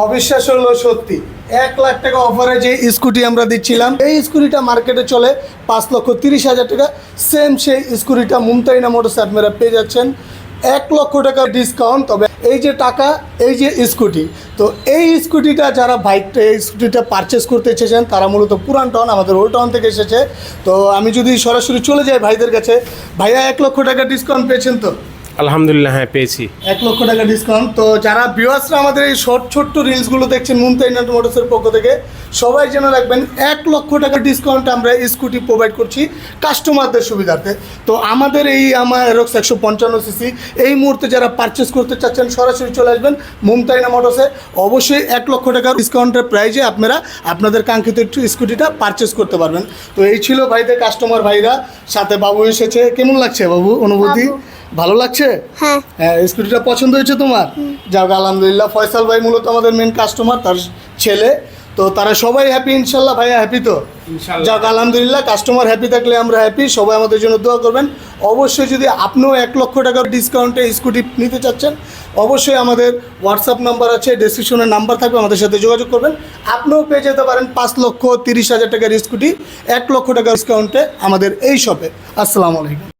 অবিশ্বাস হলো সত্যি। এক লাখ টাকা অফারে যে স্কুটি আমরা দিচ্ছিলাম, এই স্কুটিটা মার্কেটে চলে পাঁচ লক্ষ তিরিশ হাজার টাকা। সেম সেই স্কুটিটা মুমতাইনা মোটরস আপনারা পেয়ে যাচ্ছেন। এক লক্ষ টাকা ডিসকাউন্ট তবে এই যে টাকা, এই যে স্কুটি তো এই স্কুটিটা যারা বাইকটা এই স্কুটিটা পারচেস করতে এসেছেন, তারা মূলত পুরান টাউন আমাদের ওল্ড টাউন থেকে এসেছে। তো আমি যদি সরাসরি চলে যাই ভাইদের কাছে, ভাইয়া এক লক্ষ টাকা ডিসকাউন্ট পেয়েছেন তো? আলহামদুলিল্লাহ হ্যাঁ পেয়েছি। এক লক্ষ টাকা ডিসকাউন্ট তো যারা ভিউয়ার্সরা আমাদের এই শর্ট ছোট্ট রিলসগুলো দেখছেন মুমতাই নাট মোটরসের পক্ষ থেকে সবাই জেনে রাখবেন এক লক্ষ টাকা ডিসকাউন্ট আমরা স্কুটি প্রোভাইড করছি কাস্টমারদের সুবিধার্থে। তো আমাদের এই আমার এরক্স একশো পঞ্চান্ন সিসি এই মুহূর্তে যারা পারচেস করতে চাচ্ছেন সরাসরি চলে আসবেন মুমতাইনা মোটরসে অবশ্যই এক লক্ষ টাকার ডিসকাউন্টের প্রাইজে আপনারা আপনাদের কাঙ্ক্ষিত একটু স্কুটিটা পারচেস করতে পারবেন। তো এই ছিল ভাইদের কাস্টমার ভাইরা সাথে বাবু এসেছে। কেমন লাগছে বাবু অনুভূতি। ভালো লাগছে? হ্যাঁ। হ্যাঁ স্কুটিটা পছন্দ হয়েছে তোমার? যাক আলহামদুলিল্লাহ ফয়সাল ভাই মূলত আমাদের মেন কাস্টমার তার ছেলে। তো তারা সবাই হ্যাপি ইনশাল্লাহ ভাইয়া হ্যাপি তো? ইনশাআল্লাহ। যাক আলহামদুলিল্লাহ কাস্টমার হ্যাপি থাকলে আমরা হ্যাপি সবাই আমাদের জন্য দোয়া করবেন। অবশ্যই যদি আপনিও এক লক্ষ টাকার ডিসকাউন্টে স্কুটি নিতে চাচ্ছেন অবশ্যই আমাদের হোয়াটসঅ্যাপ নাম্বার আছে ডেসক্রিপশনের নাম্বার থাকবে আমাদের সাথে যোগাযোগ করবেন। আপনিও পেয়ে যেতে পারেন পাঁচ লক্ষ তিরিশ হাজার টাকার স্কুটি এক লক্ষ টাকার ডিসকাউন্টে আমাদের এই শপে আসসালামু আলাইকুম।